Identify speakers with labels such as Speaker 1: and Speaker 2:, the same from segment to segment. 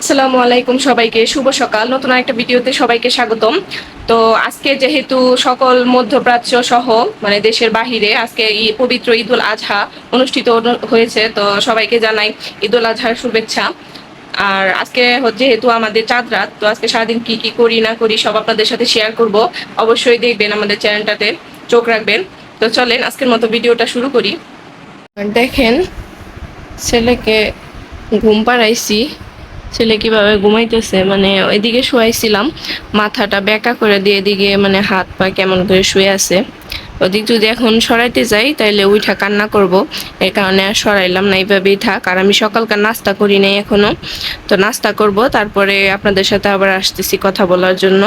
Speaker 1: আসসালামু আলাইকুম সবাইকে। শুভ সকাল। নতুন একটা ভিডিওতে সবাইকে স্বাগতম। তো আজকে যেহেতু সকল মধ্যপ্রাচ্য সহ মানে দেশের বাহিরে আজকে পবিত্র ঈদুল আজহা অনুষ্ঠিত হয়েছে, তো সবাইকে জানাই ঈদুল আজহার শুভেচ্ছা। আর আজকে যেহেতু আমাদের চাঁদ রাত, তো আজকে সারাদিন কি কি করি, না করি, সব আপনাদের সাথে শেয়ার করব। অবশ্যই দেখবেন আমাদের চ্যানেলটাতে, চোখ রাখবেন। তো চলেন, আজকের মতো ভিডিওটা শুরু করি। দেখেন, ছেলেকে ঘুম পাড়াইছি। ছেলে কীভাবে ঘুমাইতেছে মানে ওইদিকে শুয়াইছিলাম, মাথাটা বেঁকা করে দিয়ে এদিকে মানে হাত পা কেমন করে শুয়ে আছে। ওদিক যদি এখন সরাইতে যাই, তাইলে উঠা কান্না করব। এর কারণে আর সরাইলাম না, এইভাবেই থাক। আর আমি সকালকার নাস্তা করি নাই এখনও। তো নাস্তা করব, তারপরে আপনাদের সাথে আবার আসতেছি কথা বলার জন্য।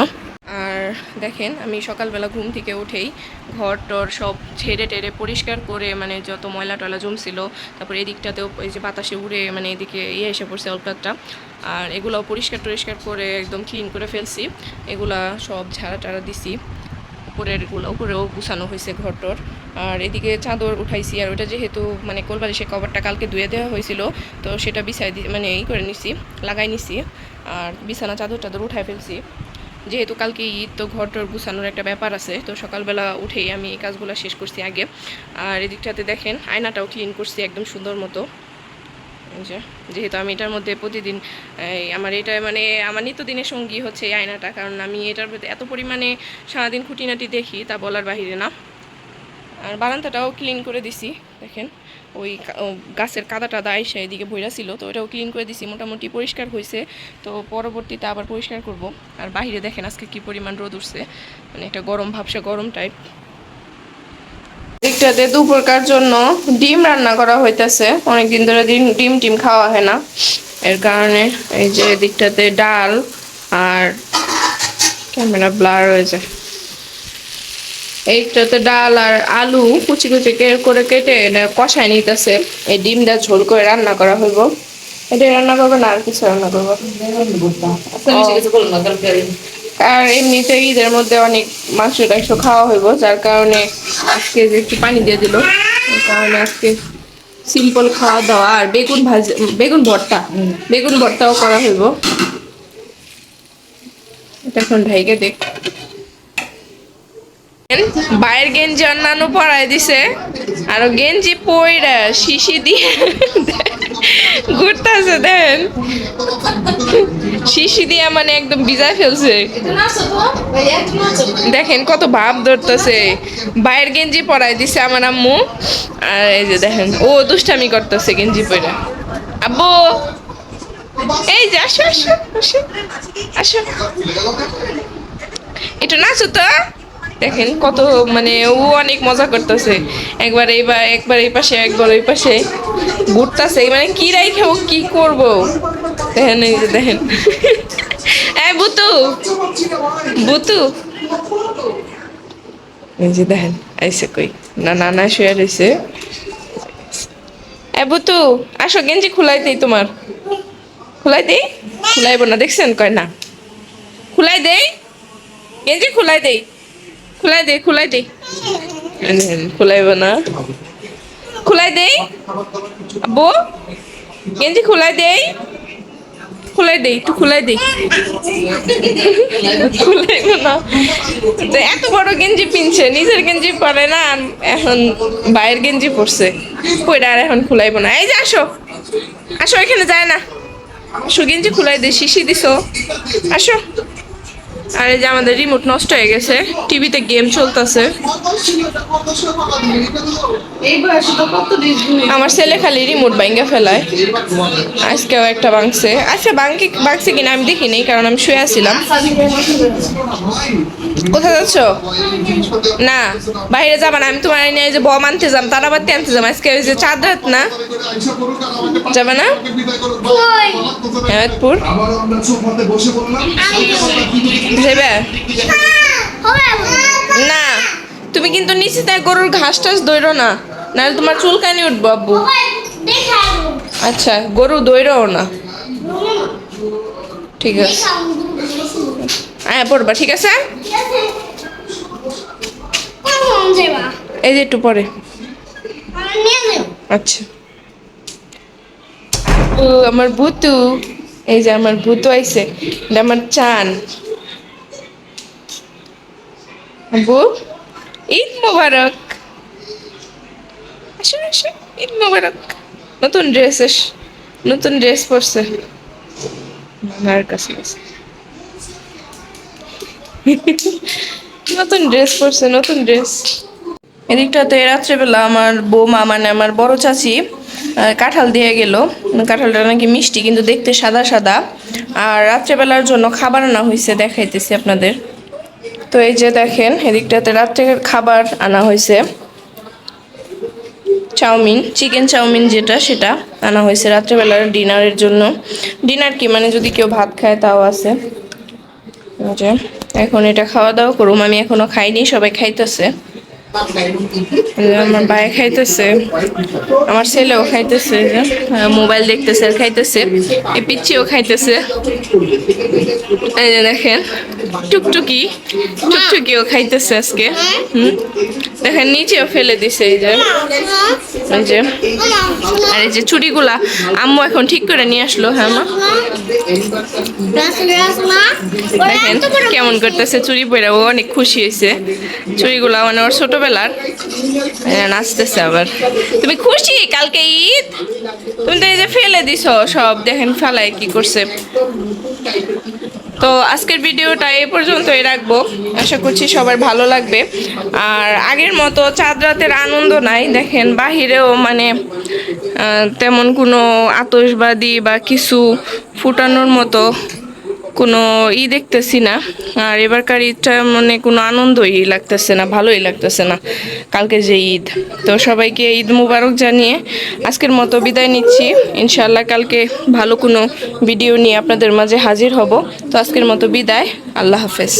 Speaker 1: আর দেখেন, আমি সকালবেলা ঘুম থেকে উঠেই ঘর টর সব ঝেড়ে টেড়ে পরিষ্কার করে মানে যত ময়লা টয়লা জমছিল, তারপরে এদিকটাতেও এই যে বাতাসে উড়ে মানে এদিকে ইয়ে এসে পড়ছে অলকাতটা। আর এগুলো পরিষ্কার টরিষ্কার করে একদম ক্লিন করে ফেলছি। এগুলা সব ঝাড়া টাড়া দিছি। উপরেরগুলো উপরেও গুছানো হয়েছে ঘরটর। আর এদিকে চাদর উঠাইছি, আর ওটা যেহেতু মানে কোলবালিশের কভারটা কালকে ধুয়ে দেওয়া হয়েছিল, তো সেটা বিছাই মানে এই করে নিছি, লাগাই নিছি। আর বিছানা চাদর টাদর উঠাই ফেলছি। যেহেতু কালকে ঈদ, তো ঘর টর গুছানোর একটা ব্যাপার আছে, তো সকালবেলা উঠেই আমি এই কাজগুলো শেষ করছি আগে। আর এদিকটাতে দেখেন, আয়নাটাও ক্লিন করছি একদম সুন্দর মতো। এই যে, যেহেতু আমি এটার মধ্যে প্রতিদিন আমার এটা মানে আমার নিত্যদিনের সঙ্গী হচ্ছে এই আয়নাটা, কারণ আমি এটার প্রতি এত পরিমাণে সারাদিন খুঁটিনাটি দেখি, তা বলার বাহিরে না। আর বারান্দাটাও ক্লিন করে দিছি, দেখেন, ওই গাছের কাদা টাদা আইসা এদিকে ভইরা ছিল, তো ওটাও ক্লিন করে দিছি, মোটামুটি পরিষ্কার হয়েছে, তো পরবর্তীতে আবার পরিষ্কার করব। আর বাইরে দেখেন আজকে কি পরিমাণ রোদ উঠছে মানে একটা গরম ভাবসা গরম টাইপ দিকটাতে দুপুরকার জন্য ডিম রান্না করা হইতেছে। অনেকদিন ধরে ডিম ডিম টিম খাওয়া হয় না। এর কারণে এই যে দিকটাতে ডাল আর ক্যামেরা ব্লার হয়ে যায়। এইটাতে ডাল আর আলু কুচি কুচি করে কেটে এটা কষায় নিতেছে। এই ডিমটা ঝোল করে রান্না করা হইব। এটা রান্না করব না, আর কিছু রান্না করব। আর এমনিতে ঈদের মধ্যে অনেক মাংস টাংস খাওয়া হইব যার কারণে আজকে যে একটু পানি দিয়ে দিল। কারণে আজকে সিম্পল খাওয়া দাওয়া আর বেগুন ভাজি বেগুন ভর্তা। বেগুন ভর্তাও করা হইব। এটা এখন ঢাইকে দেখ। বাইরের গেঞ্জি অন্যান্য পরাই দিছে। আর গেঞ্জি পইরা শিশি দিয়ে ঘুরতেছে দেন। শিশি দিয়ে মানে একদম ভিজায় ফেলছে। দেখেন কত ভাব ধরতেছে। বাইরের গেঞ্জি পরাই দিছে আমার আম্মু। আর এই যে দেখেন, ও দুষ্টামি করতেছে গেঞ্জি পরে আব্বু, এই যে আসো আসো আসো আসো। একটু নাচো তো। দেখেন কত মানে ও অনেক মজা করতেছে। একবার এইবার একবার এই পাশে, একবার ওই পাশে। ঘুরতেছে মানে কি রাইখে কি করব? দেখেন, এই যে দেখেন। এই বুতু। বুতু। এই যে দেখেন আইসে কই? না না না, শুয়ে রয়েছে এ, বুতু, আসো, গেঞ্জি খুলাই দেই তোমার। খুলাই দেই? খুলাইব না, দেখছেন? কয়, না। খুলাই দেই? গেঞ্জি খুলাই দেই? খুলাই দেই খুলাই দেই। খুলাইব না। খুলাই দেই? আব্বু, গেঞ্জি খুলাই দেই? খুলাই দেই, একটু খুলে দেই। খুলে না। এত বড় গেঞ্জি পিনছে, নিজের গেঞ্জি পরে না এখন বাইরের গেঞ্জি পরছে। কইটা আর এখন খুলাইব না। এই যে আসো। আসো, এখানে যায় না। আসো, গেঞ্জি খুলাই দিই শিশি দিছো। আসো। আর এই যে আমাদের রিমোট নষ্ট হয়ে গেছে টিভিতে গেম চলতেছে। আমার ছেলে খালি রিমোট ভাঙ্গা ফেলায়। আজকেও একটা ভাঙছে। আচ্ছা ভাঙকে ভাঙছে কিনা আমি দেখিনি কারণ আমি শুয়ে আছিলাম। কোথায় যাচ্ছ? না, বাইরে যাবা না, আমি তোমার এই যে বম আনতে যাম তারাবাতি আনতে যাম, আজকে ওই যে চাঁদ রাত না? যাবে না? হেমতপুর যাবে না, তুমি কিন্তু নিচে তাই গরুর ঘাস টাস দইরো না, নাহলে তোমার চুলকানি উঠবো, আব্বু। আচ্ছা গরু দইরও না। ঠিক আছে। হ্যাঁ পড়বা, ঠিক আছে? এই যে একটু পরে। আচ্ছা। ও, আমার বুতু এই যে আমার ভূত আইছে, এটা আমার চান। আব্বু, ঈদ মোবারক। আসো আসো, ঈদ মোবারক। নতুন ড্রেস নতুন ড্রেস পরছে। মামার কাছে। নতুন ড্রেস পরছে, নতুন ড্রেস এদিকটাতে রাত্রেবেলা আমার বৌমা মানে আমার বড় চাচি কাঁঠাল দিয়ে গেল। কাঁঠালটা নাকি মিষ্টি, কিন্তু দেখতে সাদা সাদা। আর রাত্রেবেলার জন্য খাবার আনা হয়েছে, দেখাইতেছি আপনাদের। তো এই যে দেখেন, এদিকটাতে রাত্রে খাবার আনা হয়েছে। চাউমিন, চিকেন চাউমিন যেটা, সেটা আনা হয়েছে রাত্রেবেলার ডিনারের জন্য। ডিনার কি? মানে যদি কেউ ভাত খায়, তাও আছে। যে এখন এটা খাওয়া দাওয়া করুম আমি এখনও খাইনি সবাই খাইতেছে। আমার ভাই খাইতেছে। আমার ছেলেও খাইতেছে এই যে আহ, মোবাইল দেখতেছে আর খাইতেছে। এই পিচ্ছিও খাইতেছে। এই যে দেখেন টুকটুকি টুকটুকিও খাইতেছে আজকে। হুম? দেখেন নিচেও ফেলে দিছে এই যে। এই যে। আর এই যে চুড়িগুলা আম্মু এখন ঠিক করে নিয়ে আসলো হ্যাঁ মা? দেখেন কেমন করতেছে চুড়ি পরে ও অনেক খুশি হয়েছে। চুড়িগুলা মানে ওর ছোটবেলার। নাচতেছে আবার। তুমি খুশি কালকে ঈদ? তুমি তো এই যে ফেলে দিছো সব, দেখেন ফেলায় কি করছে। তো আজকের ভিডিওটা এই পর্যন্তই রাখব। আশা করছি সবার ভালো লাগবে। আর আগের মতো চাঁদ রাতের আনন্দ নাই, দেখেন বাহিরেও মানে তেমন কোনো আতশবাদী বা কিছু ফুটানোর মতো কোনো ই দেখতেছি না। আর এবারকার ঈদটা মানে কোনো আনন্দই লাগতেছে না, ভালোই লাগতেছে না। কালকে যে ঈদ। তো সবাইকে ঈদ মুবারক জানিয়ে আজকের মতো বিদায় নিচ্ছি। ইনশাআল্লাহ কালকে ভালো কোনো ভিডিও নিয়ে আপনাদের মাঝে হাজির হব। তো আজকের মতো বিদায়। আল্লাহ হাফেজ।